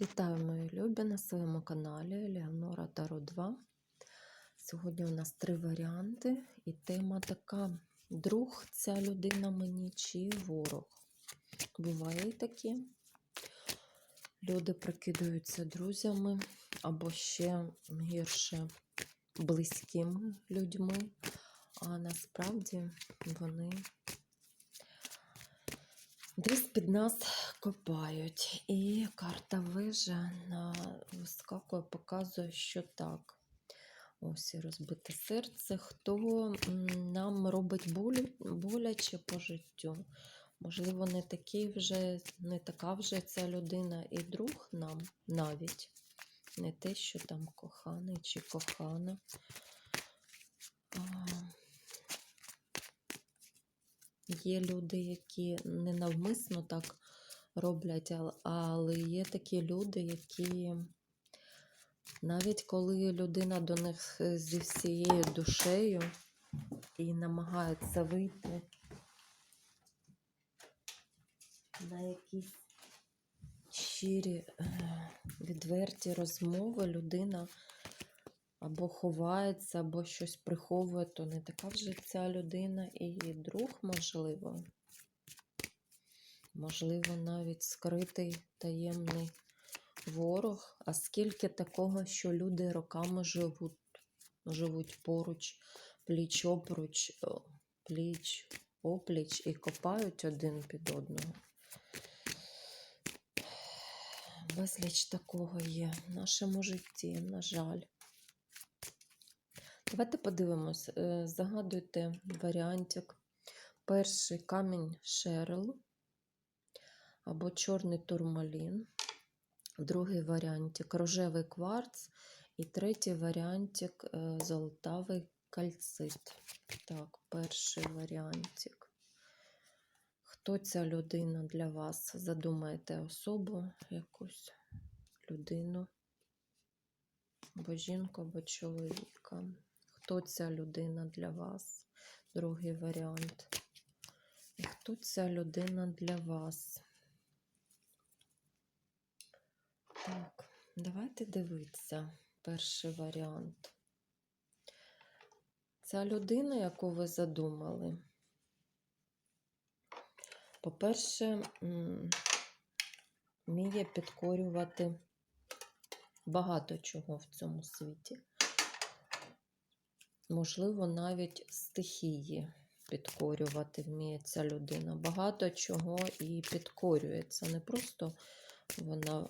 Вітаю мої любі на своєму каналі Леонора Таро 2. Сьогодні у нас три варіанти, і тема така: друг ця людина мені чи ворог. Буває і такі. Люди прикидаються друзями або ще гірше близькими людьми, а насправді вони Десь під нас копають. І карта вежа на вискакує, показує, що так. Ось і розбите серце. Хто нам робить болю, боляче по життю? Можливо, не такий вже, не така вже ця людина і друг нам навіть. Не те, що там коханий чи кохана. А, Є люди, які ненавмисно так роблять, але є такі люди, які навіть коли людина до них зі всією душею і намагається вийти на якісь щирі, е, відверті розмови, людина або ховається, або щось приховує, то не така вже ця людина і друг, можливо. Можливо, навіть скритий таємний ворог. А скільки такого, що люди роками живуть, живуть поруч, пліч опліч, пліч опліч і копають один під одного. Безліч такого є в нашому житті, на жаль. Давайте подивимось. Е, Загадуйте варіантик. Перший камінь шерл або чорний турмалін. Другий варіантик рожевий кварц. І третій варіантик е, золотавий кальцит. Так, перший варіантик. Хто ця людина для вас? Задумайте особу, якусь людину, або жінку, або чоловіка. Хто ця людина для вас? Другий варіант. І хто ця людина для вас? Так, давайте дивитися перший варіант. Ця людина, яку ви задумали, по-перше, вміє підкорювати багато чого в цьому світі. Можливо, навіть стихії підкорювати вміє ця людина. Багато чого і підкорюється. Не просто вона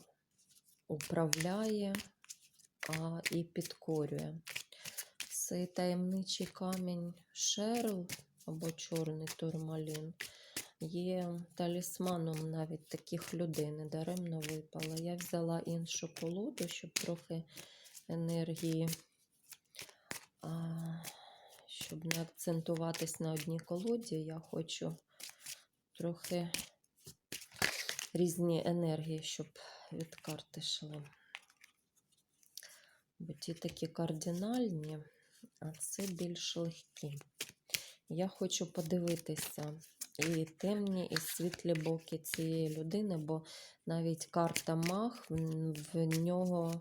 управляє, а і підкорює. Цей таємничий камінь шерл або чорний турмалін є талісманом навіть таких людей. Недаремно випала. Я взяла іншу колоду, щоб трохи енергії, а, щоб не акцентуватись на одній колоді, я хочу трохи різні енергії, щоб від карти йшли. Бо ті такі кардинальні, а це більш легкі. Я хочу подивитися і темні, і світлі боки цієї людини, бо навіть карта Мах, в нього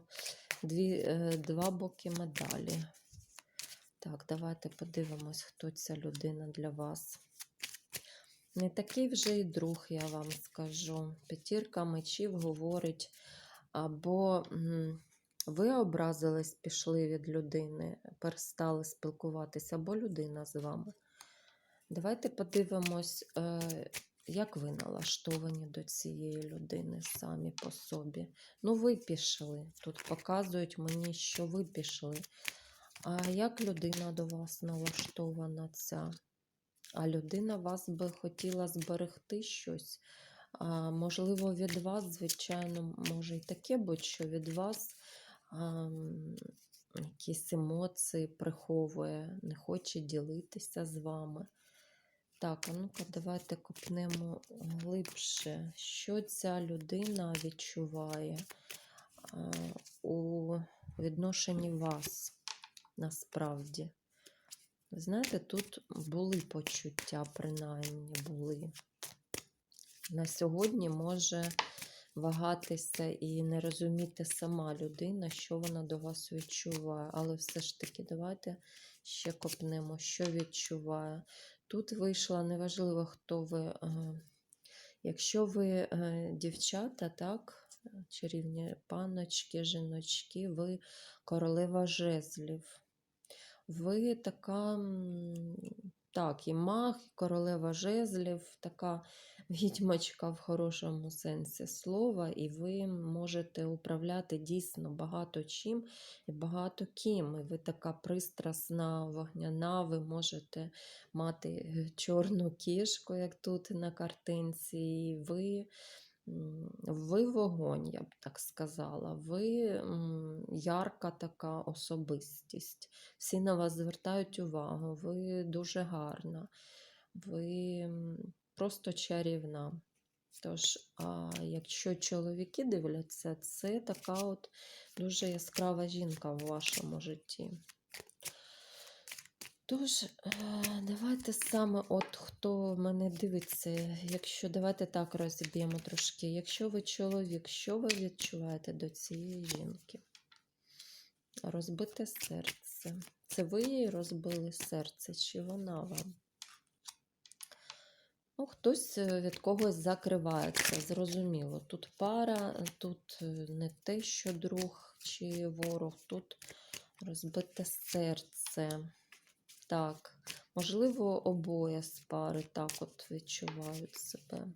дві, е, два боки медалі. Так, давайте подивимось, хто ця людина для вас. Не такий вже і друг, я вам скажу. П'ятірка мечів говорить, або ви образились, пішли від людини, перестали спілкуватися, або людина з вами. Давайте подивимось, е, як ви налаштовані до цієї людини самі по собі. Ну, ви пішли. Тут показують мені, що ви пішли. А як людина до вас налаштована ця? А людина вас би хотіла зберегти щось. А, можливо, від вас, звичайно, може і таке бути, що від вас а, якісь емоції приховує, не хоче ділитися з вами. Так, а ну-ка, давайте копнемо глибше, що ця людина відчуває а, у відношенні вас насправді. Знаєте, тут були почуття, принаймні були. На сьогодні може вагатися і не розуміти сама людина, що вона до вас відчуває. Але все ж таки, давайте ще копнемо, що відчуває. Тут вийшла неважливо, хто ви. е, Якщо ви е, дівчата, так, чарівні паночки, жіночки, ви королева жезлів. Ви така, так, і маг, і королева жезлів, така відьмачка в хорошому сенсі слова, і ви можете управляти дійсно багато чим і багато ким. І ви така пристрасна, вогняна, ви можете мати е, чорну кішку, як тут на картинці, і ви. Ви вогонь, я б так сказала. Ви ярка така особистість. Всі на вас звертають увагу. Ви дуже гарна, ви просто чарівна. Тож, а якщо чоловіки дивляться, це така от дуже яскрава жінка в вашому житті. Тож, е, давайте саме от хто мене дивиться, якщо давайте так розіб'ємо трошки. Якщо ви чоловік, що ви відчуваєте до цієї жінки? Розбите серце. Це ви їй розбили серце, чи вона вам? Ну, хтось е, від когось закривається, зрозуміло. Тут пара, тут е, не те, що друг чи ворог, тут розбите серце. Так, можливо, обоє з пари так от відчувають себе.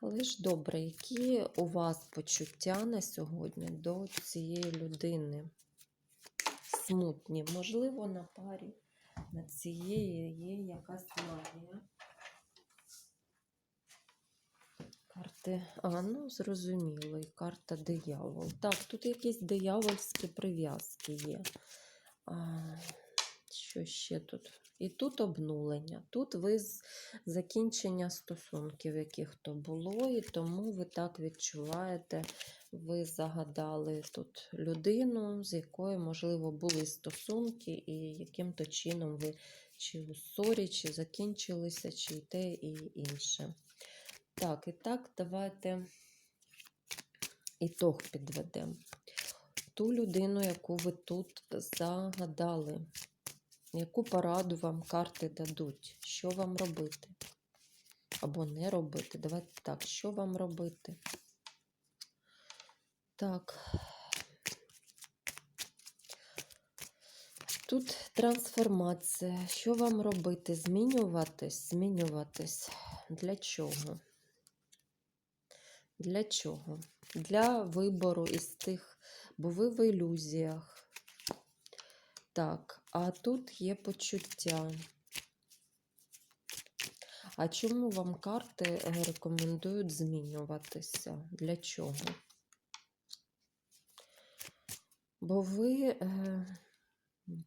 Але ж добре, які у вас почуття на сьогодні до цієї людини? Смутні. Можливо, на парі на цієї є якась магія. Карти. А, ну, зрозуміло, і карта диявол. Так, тут якісь диявольські прив'язки є. А, що ще тут? І тут обнулення. Тут ви з закінчення стосунків, яких то було, і тому ви так відчуваєте, ви загадали тут людину, з якою, можливо, були стосунки, і яким-то чином ви чи у ссорі, чи закінчилися, чи й те, і інше. Так, і так, давайте ітог підведемо. Ту людину, яку ви тут загадали, яку пораду вам карти дадуть, що вам робити? Або не робити. Давайте так, що вам робити? Так. Тут трансформація. Що вам робити? Змінюватись, змінюватись. Для чого? Для чого? Для вибору із тих, бо ви в ілюзіях. Так, а тут є почуття. А чому вам карти е, рекомендують змінюватися? Для чого? Бо ви е,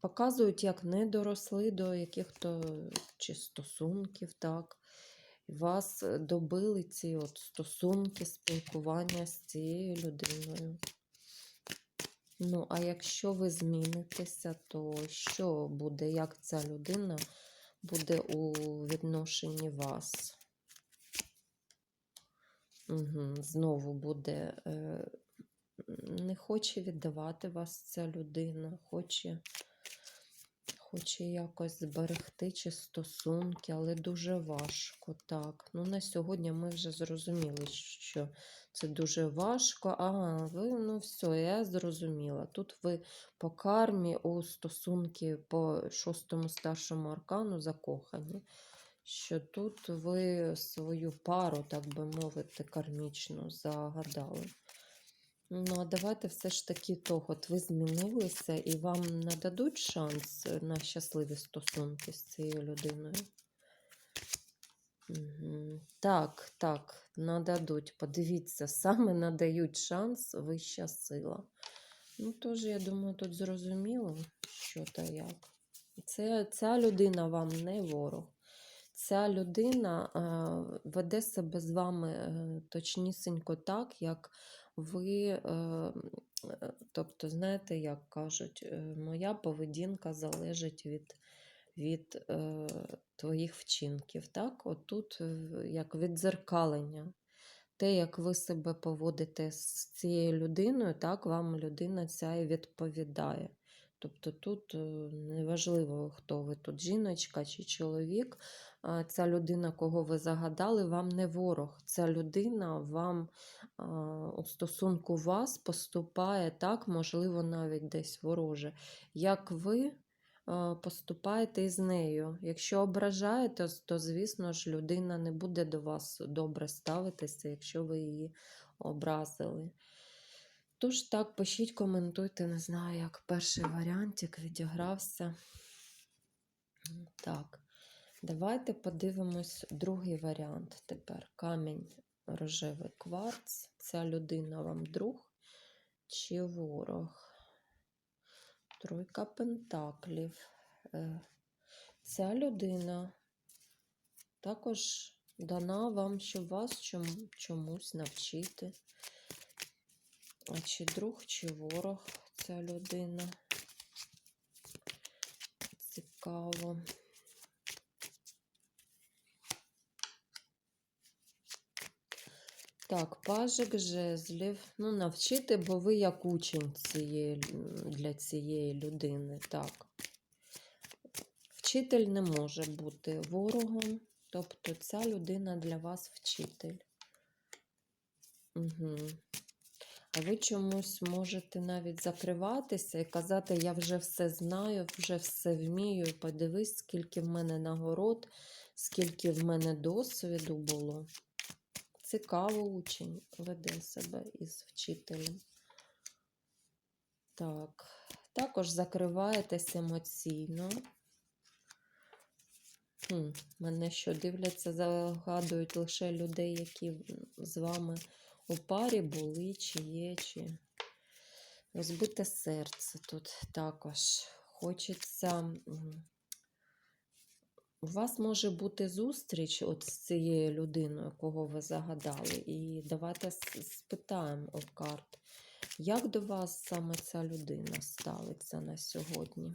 показують, як не доросли до яких-то чи стосунків, так. Вас е, добили ці от стосунки, спілкування з цією людиною. Ну, а якщо ви змінитеся, то що буде, як ця людина буде у відношенні вас? Угу, знову буде, е, не хоче віддавати вас ця людина, хоче, хоче якось зберегти чи стосунки, але дуже важко. Так, ну на сьогодні ми вже зрозуміли, що це дуже важко. А, ви, ну все, я зрозуміла. Тут ви по кармі у стосунки по шостому старшому аркану закохані. Що тут ви свою пару, так би мовити, кармічну загадали. Ну, а давайте все ж таки того, от ви змінилися і вам нададуть шанс на щасливі стосунки з цією людиною. Так, так, нададуть. Подивіться, саме надають шанс вища сила. Ну, тож, я думаю, тут зрозуміло, що та як. Це, ця людина вам не ворог. Ця людина е, веде себе з вами е, точнісінько так, як ви, е, е, тобто, знаєте, як кажуть, е, моя поведінка залежить від, від е, твоїх вчинків. Так? Отут тут як віддзеркалення те, як ви себе поводите з цією людиною, так вам людина ця і відповідає. Тобто тут е, неважливо, хто ви тут, жіночка чи чоловік, ця людина, кого ви загадали, вам не ворог. Ця людина вам у стосунку вас поступає так, можливо, навіть десь вороже. Як ви поступаєте із нею? Якщо ображаєте, то, звісно ж, людина не буде до вас добре ставитися, якщо ви її образили. Тож так, пишіть, коментуйте, не знаю, як перший варіантик відігрався. Так, давайте подивимось другий варіант тепер. Камінь рожевий кварц. Ця людина вам друг чи ворог? Тройка пентаклів. Е, Ця людина також дана вам, щоб вас чому- чомусь навчити. А чи друг, чи ворог ця людина? Цікаво. Так, пажик жезлів. Ну, навчити, бо ви як учень цієї, для цієї людини. Так. Вчитель не може бути ворогом. Тобто ця людина для вас вчитель. Угу. А ви чомусь можете навіть закриватися і казати, я вже все знаю, вже все вмію. Подивись, скільки в мене нагород, скільки в мене досвіду було. Цікаво учень веде себе із вчителем. Так, також закриваєтесь емоційно. Хм, мене що дивляться, загадують лише людей, які з вами у парі були, чи є, чи розбите серце тут також. Хочеться. У вас може бути зустріч от з цією людиною, кого ви загадали. І давайте спитаємо у карт, як до вас саме ця людина ставиться на сьогодні?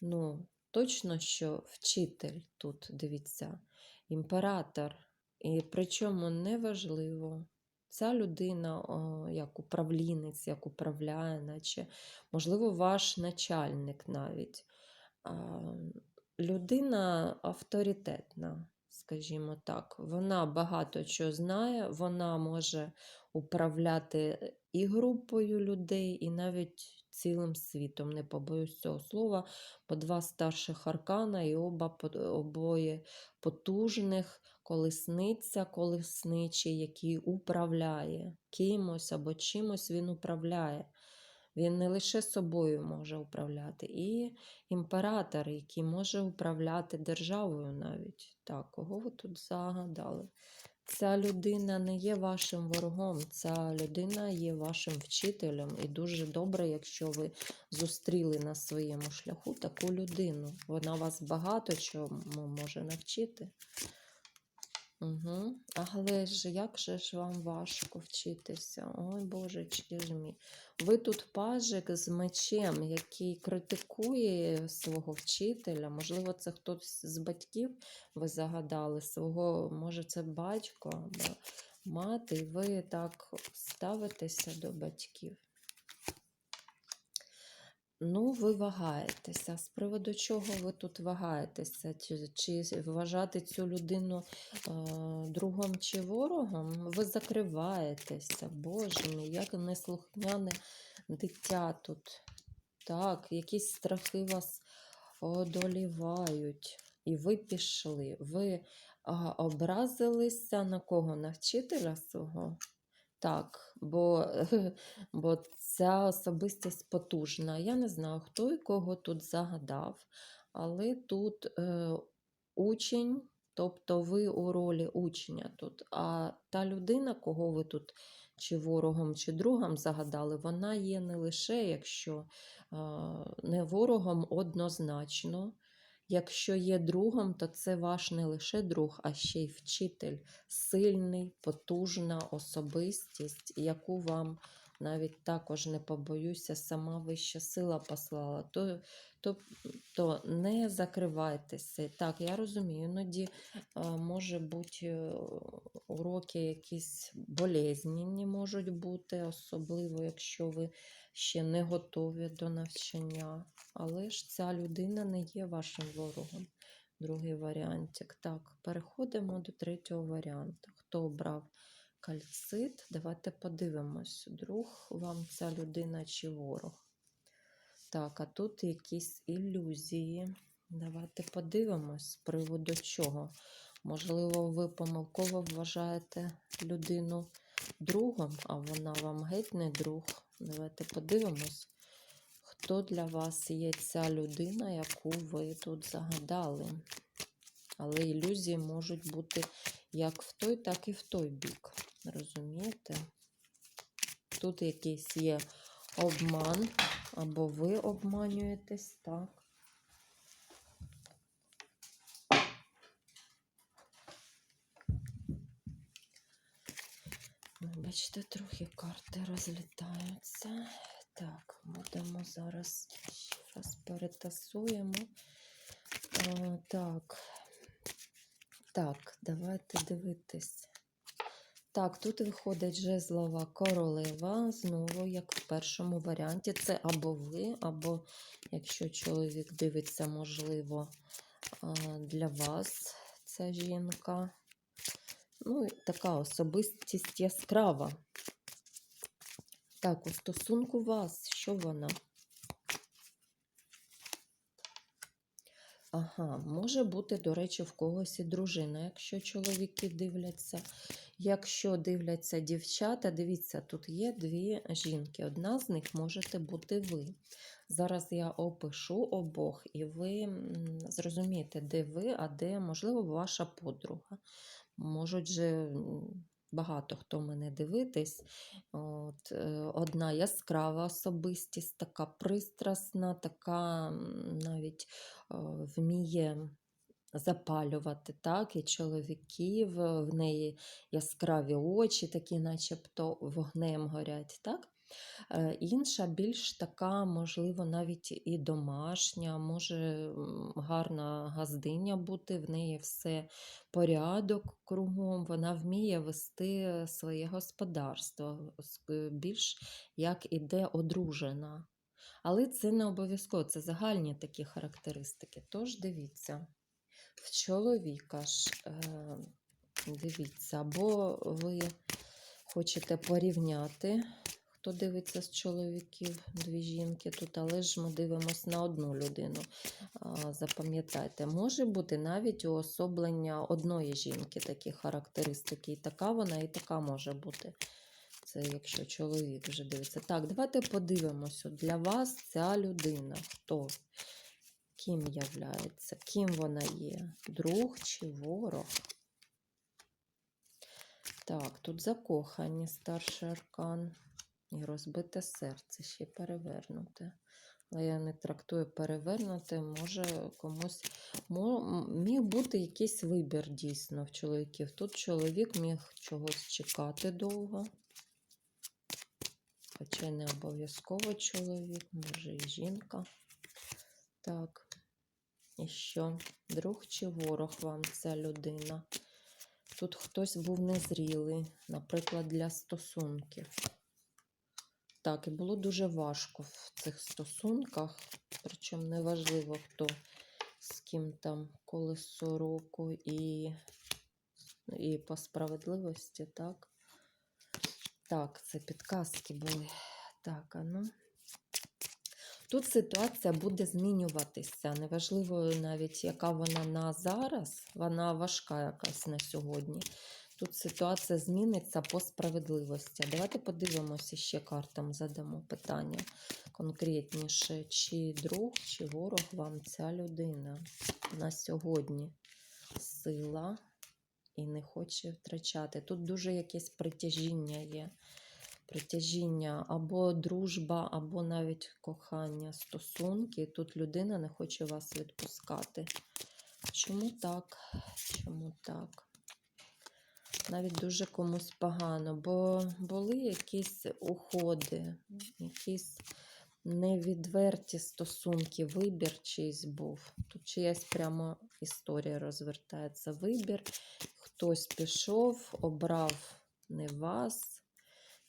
Ну, точно, що вчитель тут, дивіться, імператор. І причому неважливо, ця людина о, як управлінець, як управляє, наче, можливо, ваш начальник навіть. А, людина авторитетна, скажімо так. Вона багато чого знає, вона може управляти і групою людей, і навіть цілим світом. Не побоюсь цього слова, бо два старших аркана і оба обоє потужних, колесниця колесничий, який управляє кимось або чимось він управляє. Він не лише собою може управляти, і імператор, який може управляти державою навіть. Так, кого ви тут загадали? Ця людина не є вашим ворогом, ця людина є вашим вчителем. І дуже добре, якщо ви зустріли на своєму шляху таку людину. Вона вас багато чому може навчити. Угу. Але ж як же ж вам важко вчитися? Ой, божечки ж мій. Ви тут пажик з мечем, який критикує свого вчителя. Можливо, це хтось з батьків ви загадали, свого, може, це батько або мати, і ви так ставитеся до батьків. Ну, ви вагаєтеся. З приводу чого ви тут вагаєтеся? Чи, чи вважати цю людину е, другом чи ворогом? Ви закриваєтеся. Боже мій, як неслухняне дитя тут. Так, якісь страхи вас одолівають. І ви пішли. Ви а, образилися на кого? На вчителя свого? Так, бо, бо ця особистість потужна. Я не знаю, хто і кого тут загадав, але тут е, учень, тобто ви у ролі учня тут. А та людина, кого ви тут чи ворогом, чи другом загадали, вона є не лише, якщо е, не ворогом однозначно. Якщо є другом, то це ваш не лише друг, а ще й вчитель, сильний, потужна особистість, яку вам навіть також не побоюся, сама вища сила послала, то, то, то не закривайтеся. Так, я розумію, іноді може бути е, уроки якісь болезненні можуть бути, особливо якщо ви ще не готові до навчання. Але ж ця людина не є вашим ворогом. Другий варіантик. Так, переходимо до третього варіанту. Хто обрав кальцит? Давайте подивимось, друг вам ця людина чи ворог. Так, а тут якісь ілюзії. Давайте подивимось з приводу чого. Можливо, ви помилково вважаєте людину другом, а вона вам геть не друг. Давайте подивимось, хто для вас є ця людина, яку ви тут загадали. Але ілюзії можуть бути як в той, так і в той бік. Розумієте? Тут якийсь є обман, або ви обманюєтесь, так. Бачите, трохи карти розлітаються. Так, будемо зараз ще раз перетасуємо. О, так. Так, давайте дивитись. Так, тут виходить жезлова королева. Знову, як в першому варіанті, це або ви, або якщо чоловік дивиться, можливо, для вас ця жінка. Ну, така особистість яскрава. Так, у стосунку вас, що вона? Ага, може бути, до речі, в когось і дружина, якщо чоловіки дивляться. Якщо дивляться дівчата, дивіться, тут є дві жінки. Одна з них можете бути ви. Зараз я опишу обох, і ви зрозумієте, де ви, а де, можливо, ваша подруга. Можуть же багато хто мене дивитись. От, е, одна яскрава особистість, така пристрасна, така навіть е, вміє запалювати, так, і чоловіків, в неї яскраві очі, такі начебто вогнем горять. так? Е, Інша більш така, можливо, навіть і домашня, може гарна газдиня бути, в неї все порядок кругом, вона вміє вести своє господарство, е, більш як іде одружена. Але це не обов'язково, це загальні такі характеристики. Тож дивіться, в чоловіка ж е, дивіться, або ви хочете порівняти, хто дивиться з чоловіків, дві жінки тут, але ж ми дивимося на одну людину. Запам'ятайте, може бути навіть уособлення одної жінки такі характеристики. І така вона, і така може бути. Це якщо чоловік вже дивиться. Так, давайте подивимося. Для вас ця людина. Хто? Ким являється? Ким вона є? Друг чи ворог? Так, тут закохані старший аркан. І розбите серце ще перевернуте. Але я не трактую перевернуте, може комусь міг бути якийсь вибір дійсно в чоловіків. Тут чоловік міг чогось чекати довго. Хоча не обов'язково чоловік, може і жінка. Так. І що? Друг чи ворог вам ця людина? Тут хтось був незрілий, наприклад, для стосунків. Так, і було дуже важко в цих стосунках, причому неважливо, хто з ким там колесо року і, і по справедливості, так? Так, це підказки були. Так, а ну. Тут ситуація буде змінюватися. Неважливо навіть, яка вона на зараз, вона важка якась на сьогодні. Тут ситуація зміниться по справедливості. Давайте подивимося ще картам, задамо питання конкретніше, чи друг, чи ворог вам ця людина на сьогодні сила і не хоче втрачати. Тут дуже якесь притяжіння є. Притяжіння або дружба, або навіть кохання, стосунки. Тут людина не хоче вас відпускати. Чому так? Чому так? Навіть дуже комусь погано, бо були якісь уходи, якісь невідверті стосунки, вибір чийсь був. Тут чиясь прямо історія розвертається. Вибір, хтось пішов, обрав не вас.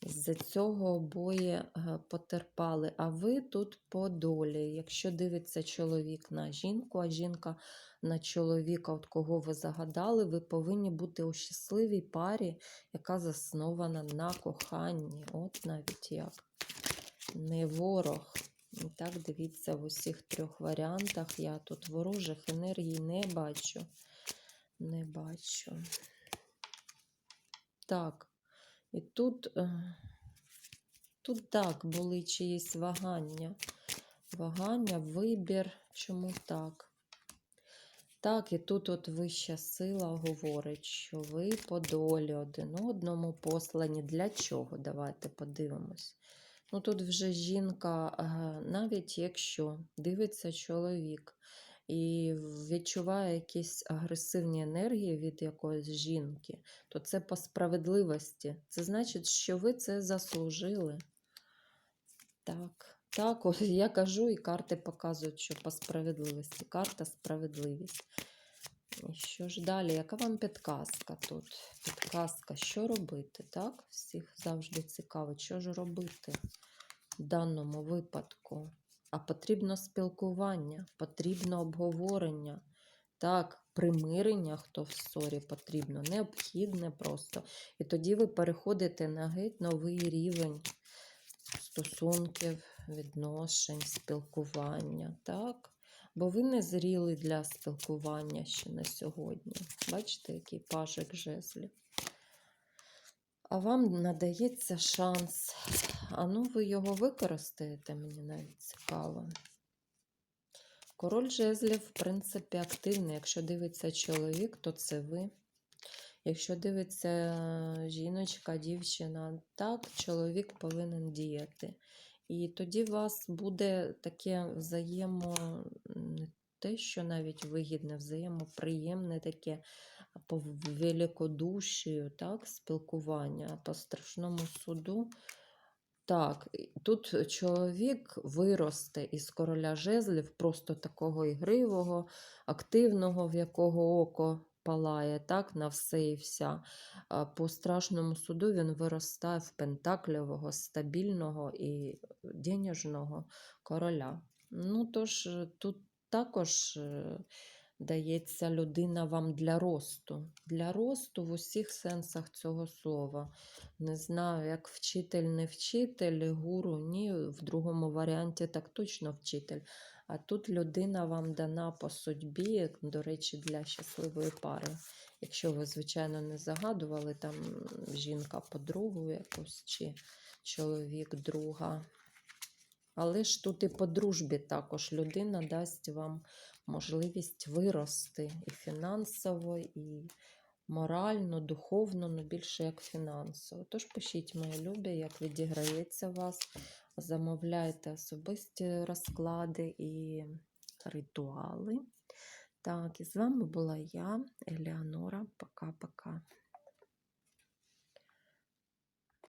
З-за цього обоє е, потерпали. А ви тут по долі. Якщо дивиться чоловік на жінку, а жінка на чоловіка, от кого ви загадали, ви повинні бути у щасливій парі, яка заснована на коханні. От навіть як. Не ворог. І так, дивіться, в усіх трьох варіантах я тут ворожих енергій не бачу. Не бачу. Так. І тут, е, тут так були чиїсь вагання. Вагання, вибір. Чому так? Так, і тут от вища сила говорить, що ви по долі один одному послані. Для чого? Давайте подивимось. Ну тут вже жінка, е, навіть якщо дивиться чоловік і відчуває якісь агресивні енергії від якоїсь жінки, то це по справедливості. Це значить, що ви це заслужили. Так, так, ось я кажу, і карти показують, що по справедливості. Карта справедливість. І що ж далі? Яка вам підказка тут? Підказка, що робити? Так? Всіх завжди цікаво, що ж робити в даному випадку. А потрібно спілкування, потрібно обговорення. Так, примирення, хто в ссорі потрібно, необхідне просто. І тоді ви переходите на геть новий рівень стосунків, відношень, спілкування. Так? Бо ви не зріли для спілкування ще на сьогодні. Бачите, який пажик жезлів. А вам надається шанс. А ну, ви його використаєте, мені навіть цікаво. Король жезлів, в принципі, активний. Якщо дивиться чоловік, то це ви. Якщо дивиться жіночка, дівчина, так, чоловік повинен діяти. І тоді у вас буде таке взаємо, не те, що навіть вигідне, взаємоприємне таке по великодушію, так, спілкування, по страшному суду. Так, тут чоловік виросте із короля жезлів, просто такого ігривого, активного, в якого око палає, так, на все і вся. По страшному суду він виростає в пентакльового, стабільного і денежного короля. Ну, тож, тут також е, дається людина вам для росту. Для росту в усіх сенсах цього слова. Не знаю, як вчитель, не вчитель, гуру, ні, в другому варіанті так точно вчитель. А тут людина вам дана по судьбі, до речі, для щасливої пари. Якщо ви, звичайно, не загадували, там жінка подругу якусь чи чоловік друга. Але ж тут і по дружбі також людина дасть вам можливість вирости і фінансово, і морально, духовно, ну більше як фінансово. Тож пишіть, мої любі, як відіграється вас. Замовляйте особисті розклади і ритуали. Так, і з вами була я, Елеонора. Пока-пока.